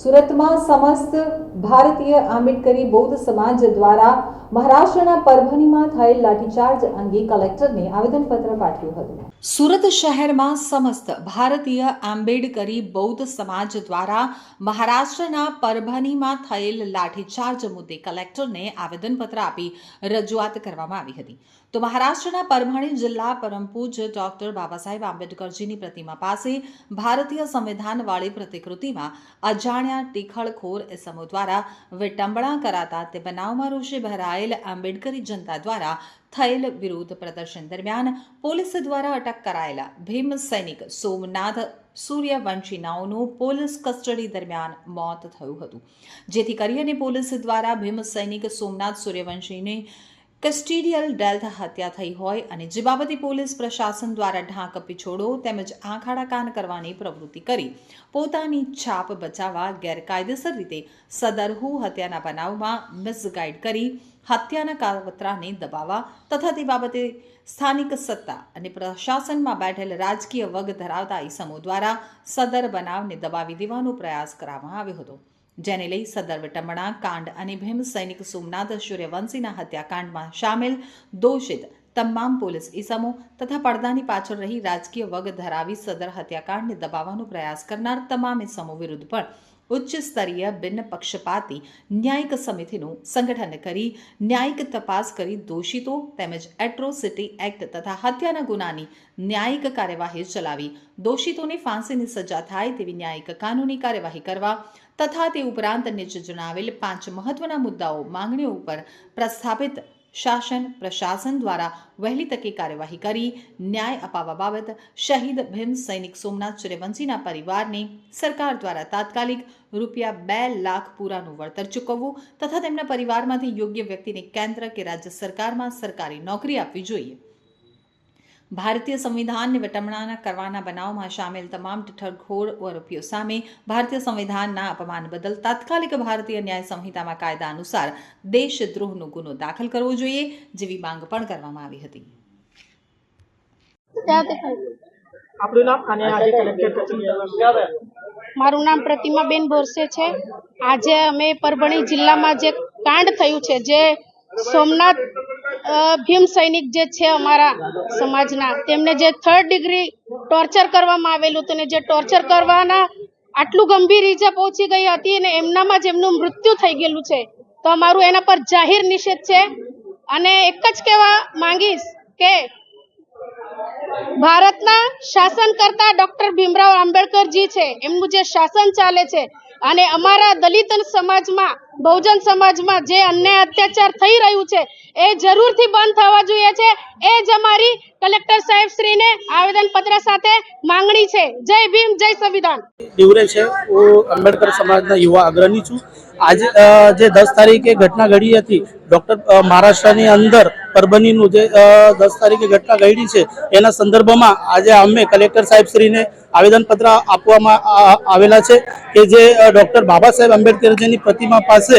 સુરતમાં સમસ્ત ભારતીય આંબેડકરી બૌદ્ધ સમાજ દ્વારા મહારાષ્ટ્રના પરભણીમાં થયેલ લાઠીચાર્જ અંગે કલેક્ટરને આવેદનપત્ર પાઠવ્યું હતું. સુરત શહેરમાં સમસ્ત ભારતીય આંબેડકરી બૌદ્ધ સમાજ દ્વારા મહારાષ્ટ્રના પરભણીમાં થયેલ લાઠીચાર્જ મુદ્દે કલેક્ટરને આવેદનપત્ર આપી રજૂઆત કરવામાં આવી હતી. તો મહારાષ્ટ્રના પરભણી જિલ્લા પરમપૂજ ડોક્ટર બાબા સાહેબ આંબેડકરજીની પ્રતિમા પાસે ભારતીય સંવિધાનવાળી પ્રતિકૃતિમાં અજાણ્યા ટીખળખોર એસમો દ્વારા વિટંબણા કરાતા તે બનાવમાં રોષે ભરાયેલ આંબેડકરી જનતા દ્વારા થયેલ વિરોધ પ્રદર્શન દરમિયાન પોલીસ દ્વારા અટક કરાયેલા ભીમ સૈનિક સોમનાથ સૂર્યવંશીનાઓનું પોલીસ કસ્ટડી દરમિયાન મોત થયું હતું. જેથી કરીને પોલીસ દ્વારા ભીમ સૈનિક સોમનાથ સૂર્યવંશીની કસ્ટિડિયલ ડેલ્થ હત્યા થઈ હોય અને જે બાબતે પોલીસ પ્રશાસન દ્વારા ઢાંક પીછોડો તેમજ આંખાડા કાન કરવાની પ્રવૃત્તિ કરી. પોતાની છાપ બચાવવા ગેરકાયદેસર રીતે સદરહુ હત્યાના બનાવમાં મિસગાઈડ કરી, હત્યાના કાવતરાને દબાવવા તથા તે બાબતે સ્થાનિક સત્તા અને પ્રશાસનમાં બેઠેલ રાજકીય વગ ધરાવતા ઈસમો દ્વારા સદર બનાવને દબાવી દેવાનો પ્રયાસ કરવામાં આવ્યો હતો. જેને લઈ સદર વટમણા કાંડ અને ભીમ સૈનિક સોમનાથ સૂર્યવંશીના હત્યાકાંડમાં સામેલ દોષિત તમામ પોલીસ ઈસમો તથા પડદાની પાછળ રહી રાજકીય વગ ધરાવી સદર હત્યાકાંડને દબાવવાનો પ્રયાસ કરનાર તમામ ઇસમો વિરુદ્ધ પણ ઉચ્ચ સ્તરીય બિન પક્ષપાતી ન્યાયિક સમિતિનું સંગઠન કરી ન્યાયિક તપાસ કરી દોષિતો તેમજ એટ્રોસિટી એક્ટ તથા હત્યાના ગુનાની ન્યાયિક કાર્યવાહી ચલાવી દોષિતોને ફાંસીની સજા થાય તેવી ન્યાયિક કાનૂની કાર્યવાહી કરવા તથા તે ઉપરાંત નીચે જણાવેલ પાંચ મહત્વના મુદ્દાઓ માંગણીઓ ઉપર પ્રસ્થાપિત શાસન પ્રશાસન દ્વારા વહેલી તકે કાર્યવાહી કરી, ન્યાય અપાવવા બાબત શહીદ ભીમ સૈનિક સોમનાથ સૂર્યવંશીના પરિવારને સરકાર દ્વારા તાત્કાલિક રૂપિયા બે લાખ પૂરાનું વળતર ચૂકવવું તથા તેમના પરિવારમાંથી યોગ્ય વ્યક્તિને કેન્દ્ર કે રાજ્ય સરકારમાં સરકારી નોકરી આપવી જોઈએ. ભારતીય સંવિધાનને વટમણાના કરવાના બનાવમાં સામેલ તમામ ઠઠરખોર આરોપીઓ સામે ભારતીય સંવિધાનના અપમાન બદલ તાત્કાલિક ભારતીય ન્યાય સંહિતામાં કાયદા અનુસાર દેશદ્રોહનો ગુનો દાખલ કરવો જોઈએ જેવી માંગ પણ કરવામાં આવી હતી. મારું નામ પ્રતિમાબેન બોરસે છે આજે અમે પરભણી જિલ્લામાં જે કાંડ થયું છે જે સોમનાથ ભીમ સૈનિક જે છે અમારા સમાજના, તેમને જે થર્ડ ડિગ્રી ટોર્ચર કરવામાં આવેલું હતું જે ટોર્ચર કરવાના આટલું ગંભીર ઈજા પહોંચી ગઈ હતી અને એમનામાં જ એમનું મૃત્યુ થઈ ગયેલું છે. તો અમારું એના પર જાહેર નિષેધ છે. અને એક જ કહેવા માંગીશ કે ભારતના શાસન કરતા ડોક્ટર ભીમરાવ આંબેડકરજી છે. એમનું જે શાસન ચાલે છે. અને અમારા દલિત સમાજમાં બહુજન સમાજમાં જે અન્યાય અત્યાચાર થઈ રહ્યું છે, એ જરૂરથી બંધ થવા જોઈએ છે. એ જ અમારી કલેક્ટર સાહેબ શ્રીને આવેદન પત્ર સાથે માંગણી છે. જય ભીમ, જય સંવિધાન. ડિવરે છે. હું આંબેડકર સમાજના યુવા અગ્રણી છું. આજે જે દસ તારીખે ઘટના ઘડી હતી, ડોક્ટર મહારાષ્ટ્રની અંદર પરભણીનું જે દસ તારીખે ઘટના ઘડી છે, એના સંદર્ભમાં આજે અમે કલેક્ટર સાહેબશ્રીને આવેદનપત્ર આપવામાં આવેલા છે કે જે ડૉક્ટર બાબા સાહેબ આંબેડકરજીની પ્રતિમા પાસે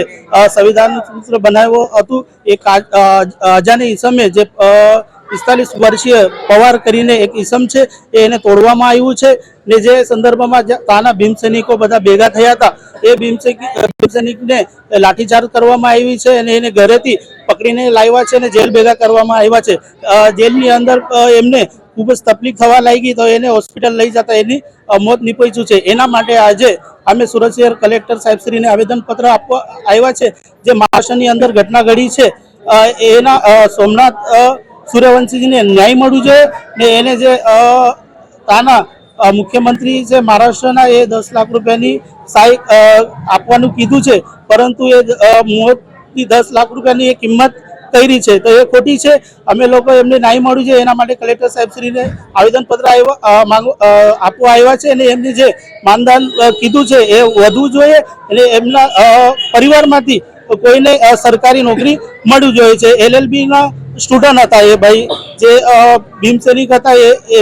સંવિધાન સૂત્ર બનાવ્યું હતું. એ અજાની ઈસમે જે પિસ્તાલીસ વર્ષીય પવાર કરીને એક ઇસમ છે, એ એને તોડવામાં આવ્યું છે ને જે સંદર્ભમાં તાના ભીમ સૈનિકો બધા ભેગા થયા હતા, એ ભીમ સૈનિક- ભીમ સૈનિકને લાઠીચાર્જ કરવામાં આવી છે અને એને ઘરેથી પકડીને લાવ્યા છે અને જેલ ભેગા કરવામાં આવ્યા છે. જેલની અંદર એમને ખૂબ જ તકલીફ થવા લાગી તો એને હોસ્પિટલ લઈ જતા એની મોત નીપજ્યું છે. એના માટે આજે અમે સુરત શહેર કલેક્ટર સાહેબશ્રીને આવેદનપત્ર આપવા આવ્યા છે. જે મહારાષ્ટ્રની અંદર ઘટના ઘડી છે એના સોમનાથ સૂર્યવંશીજીને ન્યાય મળવું જોઈએ ને એને જે તાના મુખ્યમંત્રી જે મહારાષ્ટ્રના એ દસ લાખ રૂપિયાની સહાય આપવાનું કીધું છે પરંતુ એ અ, દસ લાખ રૂપિયાની એ કિંમત કરી છે. તો એ ખોટી છે. અમે લોકો એમને ન્યાય મળ્યું છે. એના માટે કલેક્ટર સાહેબશ્રીને આવેદનપત્ર આપવા આવ્યા છે અને એમને જે માનદાન કીધું છે એ વધવું જોઈએ અને એમના પરિવારમાંથી કોઈને સરકારી નોકરી મળવી જોઈએ છે. એલએલબી ના સ્ટુડન્ટ હતા એ ભાઈ જે અ, ભીમ સૈનિક હતા એ